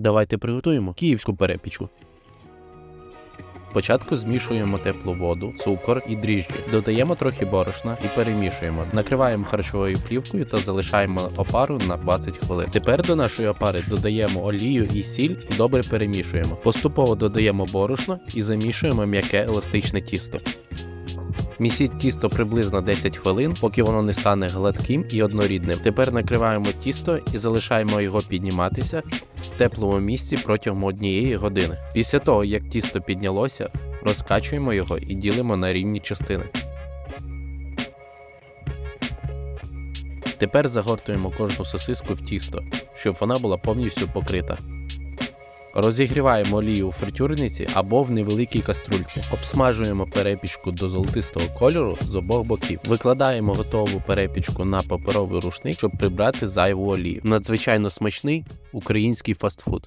Давайте приготуємо київську перепічку. Спочатку змішуємо теплу воду, цукор і дріжджі. Додаємо трохи борошна і перемішуємо. Накриваємо харчовою плівкою та залишаємо опару на 20 хвилин. Тепер до нашої опари додаємо олію і сіль добре перемішуємо. Поступово додаємо борошно і замішуємо м'яке еластичне тісто. Місіть тісто приблизно 10 хвилин, поки воно не стане гладким і однорідним. Тепер накриваємо тісто і залишаємо його підніматися в теплому місці протягом однієї години. Після того, як тісто піднялося, розкачуємо його і ділимо на рівні частини. Тепер загортуємо кожну сосиску в тісто, щоб вона була повністю покрита. Розігріваємо олію у фритюрниці або в невеликій каструльці. Обсмажуємо перепічку до золотистого кольору з обох боків. Викладаємо готову перепічку на паперовий рушник, щоб прибрати зайву олію. Надзвичайно смачний український фастфуд.